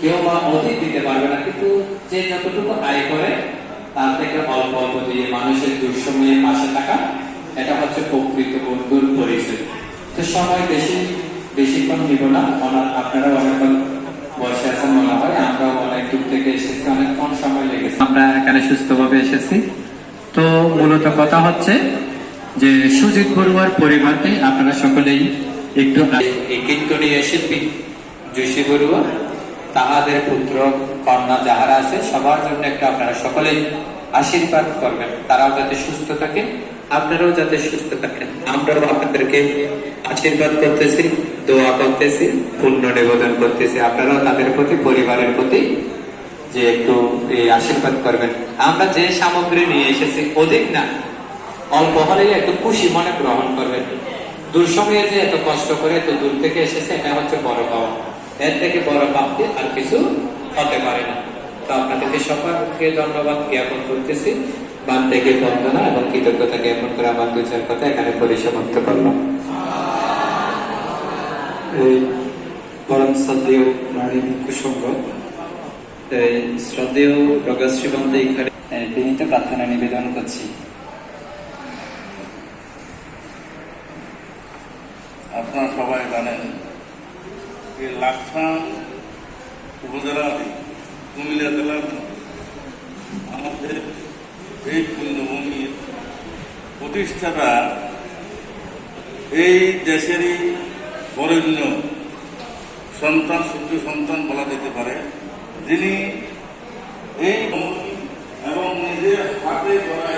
কেউ বা অধিক দিতে পারবে না, কিন্তু যে যতটুকু আয় করে, তার থেকে অল্প অল্প দিয়ে মানুষের দুঃসময়ে পাশে থাকা এটা হচ্ছে প্রকৃত বন্ধুর পরিচয়। তো সময় বেশি বেশিক্ষণ নিব না ওনার আপনারা অনেকক্ষণ বসে আছেন মনে হয়, আমরাও অনেক দূর থেকে এসেছি, অনেক কম সময় লেগেছে। আমরা এখানে সুস্থভাবে এসেছি। তো মূলত কথা হচ্ছে যে সুজিত বড়ুয়ার পরিবারকে আপনারা সকলেই একটু এই কীর্তনীয় শিল্পী জুসি বড়ুয়া তাহাদের পুত্র, কন্যা যাহারা আছে, সবার জন্য একটু আপনারা সকলেই আশীর্বাদ করবেন। তারাও যাতে সুস্থ থাকে, আপনারাও যাতে সুস্থ থাকেন। আমরাও আপনাদেরকে আশীর্বাদ করতেছি, দোয়া করতেছি, পুণ্য নিবেদন করতেছি। আপনারাও তাদের প্রতি, পরিবারের প্রতি যে একটু এই আশীর্বাদ করবেন। আমরা যে সামগ্রী নিয়ে এসেছি, অধিক না, অল্প হলেই একটু খুশি মনে গ্রহণ করবেন। দূর সময়ে যে এত কষ্ট করে এত দূর থেকে এসেছে, এটা হচ্ছে বড় পাওয়া। এর থেকে বড় প্রাপ্তি আর কিছু হতে পারে না। তো আপনাদেরকে সকলকে ধন্যবাদ জ্ঞাপন করতেছি। বান থেকে বন্দনা এবং কৃতজ্ঞতা জ্ঞাপন করে আমার দু চার কথা এখানে পরিসমাপ্ত করলাম। পরম শ্রদ্ধেয় নারী ভিক্ষু সংঘ শ্রদ্ধেয় প্রকাশ্রী বন্দে এখানে বিনীত প্রার্থনা নিবেদন করছি। আপনারা সবাই জানেন যে লাকসাম উপজেলার কুমিল্লা জেলার আমাদের এই পুণ্যভূমির প্রতিষ্ঠাতা এই দেশেরই বরেণ্য সন্তান সূর্য সন্তান বলা যেতে পারে, যিনি এই এবং নিজের হাতে প্রতিষ্ঠান